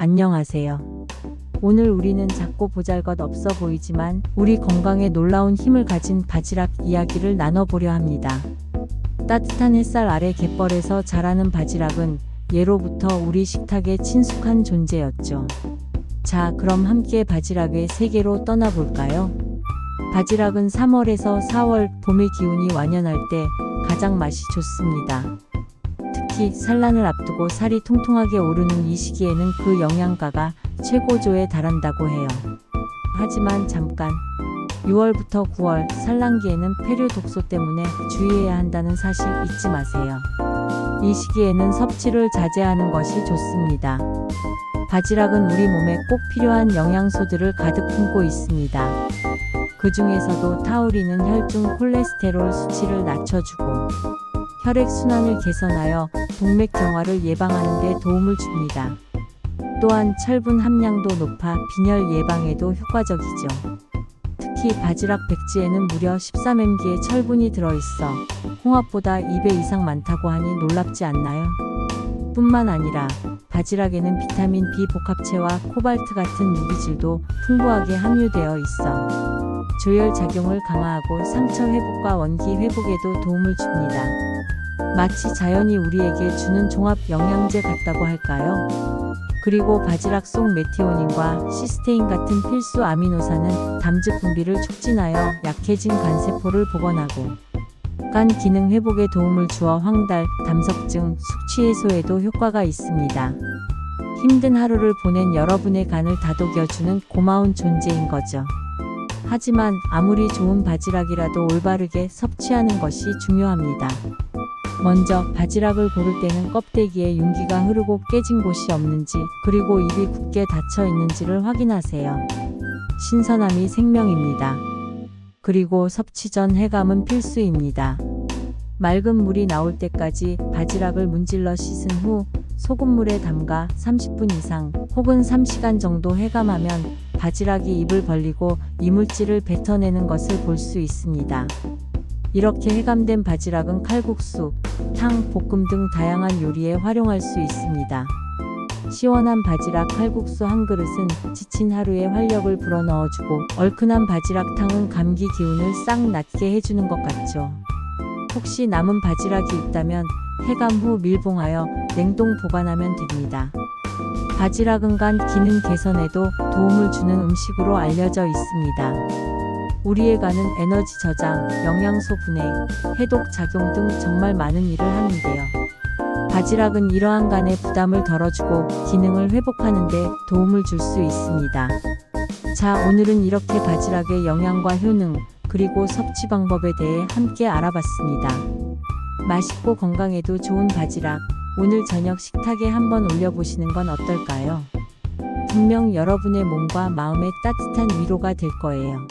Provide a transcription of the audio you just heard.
안녕하세요. 오늘 우리는 작고 보잘것 없어 보이지만 우리 건강에 놀라운 힘을 가진 바지락 이야기를 나눠보려 합니다. 따뜻한 햇살 아래 갯벌에서 자라는 바지락은 예로부터 우리 식탁에 친숙한 존재였죠. 자, 그럼 함께 바지락의 세계로 떠나볼까요? 바지락은 3월에서 4월 봄의 기운이 완연할 때 가장 맛이 좋습니다. 특히 산란을 앞두고 살이 통통하게 오르는 이 시기에는 그 영양가가 최고조에 달한다고 해요. 하지만 잠깐 6월부터 9월 산란기에는 폐류 독소 때문에 주의해야 한다는 사실 잊지 마세요. 이 시기에는 섭취를 자제하는 것이 좋습니다. 바지락은 우리 몸에 꼭 필요한 영양소들을 가득 품고 있습니다. 그 중에서도 타우린은 혈중 콜레스테롤 수치를 낮춰주고 혈액 순환을 개선하여 동맥 경화를 예방하는 데 도움을 줍니다. 또한 철분 함량도 높아 빈혈 예방에도 효과적이죠. 특히 바지락 백지에는 무려 13mg의 철분이 들어있어 홍합보다 2배 이상 많다고 하니 놀랍지 않나요? 뿐만 아니라 바지락에는 비타민 B 복합체와 코발트 같은 무기질도 풍부하게 함유되어 있어 조혈 작용을 강화하고 상처 회복과 원기 회복에도 도움을 줍니다. 마치 자연이 우리에게 주는 종합 영양제 같다고 할까요? 그리고 바지락 속 메티오닌과 시스테인 같은 필수 아미노산은 담즙 분비를 촉진하여 약해진 간세포를 복원하고 간 기능 회복에 도움을 주어 황달, 담석증, 숙취 해소에도 효과가 있습니다. 힘든 하루를 보낸 여러분의 간을 다독여주는 고마운 존재인 거죠. 하지만 아무리 좋은 바지락이라도 올바르게 섭취하는 것이 중요합니다. 먼저 바지락을 고를 때는 껍데기에 윤기가 흐르고 깨진 곳이 없는지 그리고 입이 굳게 닫혀 있는지를 확인하세요. 신선함이 생명입니다. 그리고 섭취 전 해감은 필수입니다. 맑은 물이 나올 때까지 바지락을 문질러 씻은 후 소금물에 담가 30분 이상 혹은 3시간 정도 해감하면 바지락이 입을 벌리고 이물질을 뱉어내는 것을 볼 수 있습니다. 이렇게 해감된 바지락은 칼국수, 탕, 볶음 등 다양한 요리에 활용할 수 있습니다. 시원한 바지락 칼국수 한 그릇은 지친 하루의 활력을 불어넣어주고 얼큰한 바지락탕은 감기 기운을 싹 낫게 해주는 것 같죠. 혹시 남은 바지락이 있다면 해감 후 밀봉하여 냉동 보관하면 됩니다. 바지락은 간 기능 개선에도 도움을 주는 음식으로 알려져 있습니다. 우리의 간은 에너지 저장, 영양소 분해, 해독 작용 등 정말 많은 일을 하는데요. 바지락은 이러한 간의 부담을 덜어주고 기능을 회복하는 데 도움을 줄 수 있습니다. 자, 오늘은 이렇게 바지락의 영양과 효능, 그리고 섭취 방법에 대해 함께 알아봤습니다. 맛있고 건강에도 좋은 바지락, 오늘 저녁 식탁에 한번 올려보시는 건 어떨까요? 분명 여러분의 몸과 마음에 따뜻한 위로가 될 거예요.